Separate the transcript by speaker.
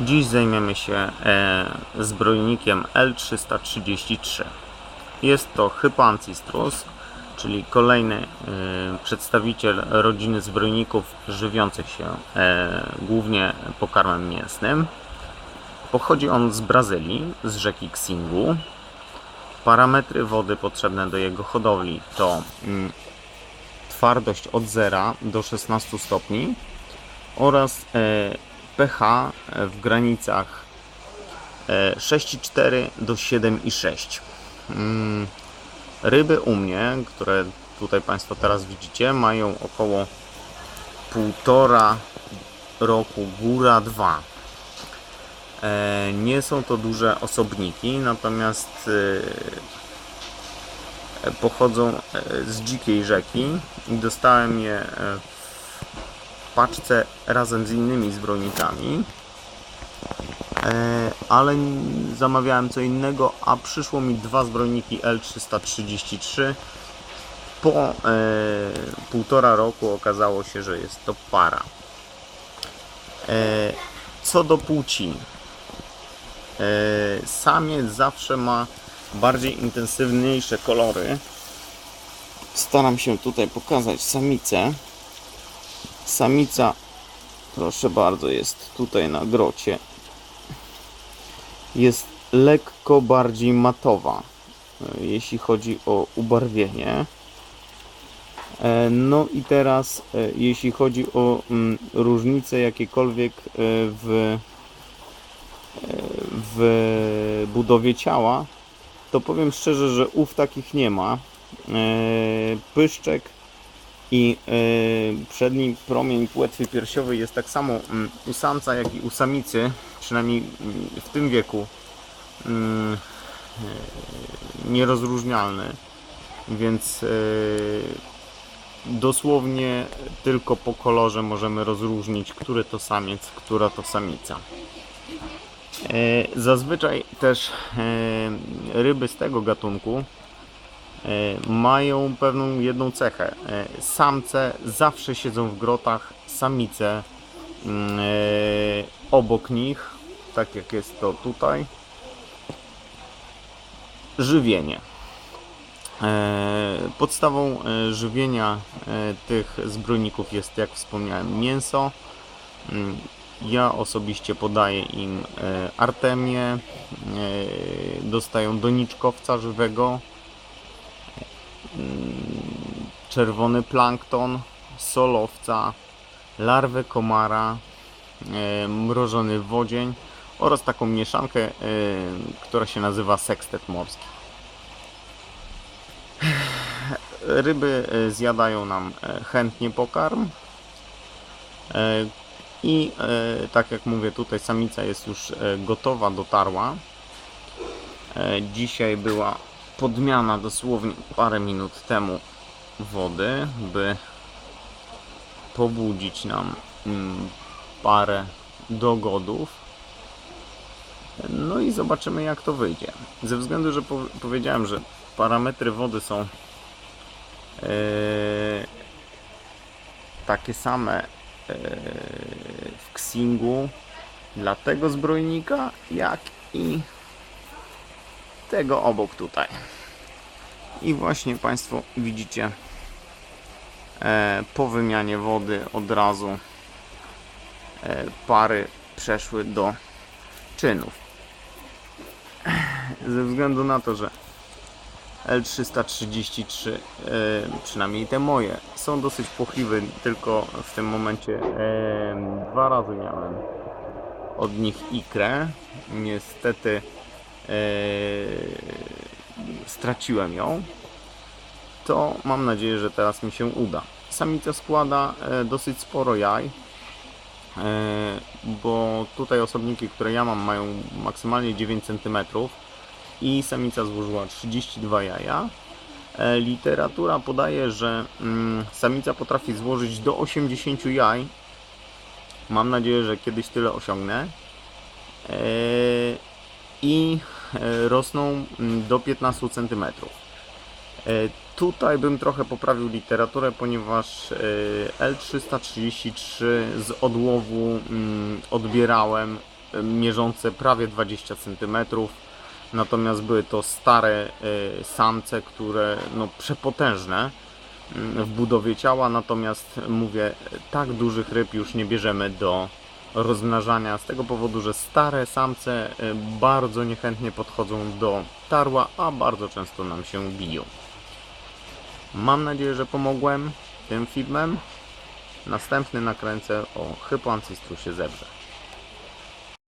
Speaker 1: Dziś zajmiemy się e, zbrojnikiem L333. Jest to Hypancistrus, czyli kolejny e, przedstawiciel rodziny zbrojników żywiących się e, głównie pokarmem mięsnym. Pochodzi on z Brazylii, z rzeki Xingu. Parametry wody potrzebne do jego hodowli to mm, twardość od 0 do 16 stopni oraz e, pH w granicach e, 6,4 do 7,6. Mm, Ryby u mnie, które tutaj Państwo teraz widzicie, mają około półtora roku, góra dwa. E, Nie są to duże osobniki, natomiast e, pochodzą e, z dzikiej rzeki i dostałem je e, paczce razem z innymi zbrojnikami. E, Ale zamawiałem co innego, a przyszło mi dwa zbrojniki L333. Po e, półtora roku okazało się, że jest to para. E, co do płci. E, samiec zawsze ma bardziej intensywniejsze kolory. Staram się tutaj pokazać samicę. Samica, proszę bardzo, jest tutaj na grocie. Jest lekko bardziej matowa, e, jeśli chodzi o ubarwienie. E, No i teraz, e, jeśli chodzi o mm, różnice jakiekolwiek w, w budowie ciała, to powiem szczerze, że ów takich nie ma. Pyszczek i e, przedni promień płetwy piersiowej jest tak samo mm, u samca, jak i u samicy, przynajmniej mm, w tym wieku, mm, e, nierozróżnialny. Więc e, dosłownie tylko po kolorze możemy rozróżnić, który to samiec, która to samica. Zazwyczaj też ryby z tego gatunku mają pewną jedną cechę. E, Samce zawsze siedzą w grotach, samice mm, e, obok nich, tak jak jest to tutaj. Żywienie. E, Podstawą e, żywienia e, tych zbrojników jest, jak wspomniałem, mięso. Mm, Ja osobiście podaję im e, artemię, e, dostają doniczkowca żywego, mm, czerwony plankton, solowca, larwę komara, e, mrożony wodzień oraz taką mieszankę, e, która się nazywa sekstet morski. Ryby e, zjadają nam chętnie pokarm. I tak jak mówię, tutaj samica jest już gotowa, dotarła. Dzisiaj była podmiana dosłownie parę minut temu wody, by pobudzić nam mm, parę dogodów. No i zobaczymy jak to wyjdzie. Ze względu, że po powiedziałem, że parametry wody są e, takie same e, w Xingu dla tego zbrojnika, jak i tego obok tutaj. I właśnie Państwo widzicie e, po wymianie wody od razu e, pary przeszły do czynów. Ze względu na to, że L333, e, przynajmniej te moje, są dosyć płochliwe, tylko w tym momencie e, dwa razy miałem od nich ikrę. Niestety e, straciłem ją. To mam nadzieję, że teraz mi się uda. Samica składa e, dosyć sporo jaj, e, bo tutaj osobniki, które ja mam, mają maksymalnie 9 cm i samica złożyła 32 jaja. E, Literatura podaje, że mm, samica potrafi złożyć do 80 jaj. Mam nadzieję, że kiedyś tyle osiągnę. I rosną mm, do 15 cm. E, Tutaj bym trochę poprawił literaturę, ponieważ e, L333 z odłowu mm, odbierałem e, mierzące prawie 20 cm. Natomiast były to stare e, samce, które no, przepotężne mm, w budowie ciała. Natomiast mówię, tak dużych ryb już nie bierzemy do rozmnażania z tego powodu, że stare samce e, bardzo niechętnie podchodzą do tarła, a bardzo często nam się biją. Mam nadzieję, że pomogłem tym filmem. Następny nakręcę o hypoancystrusie zebrze.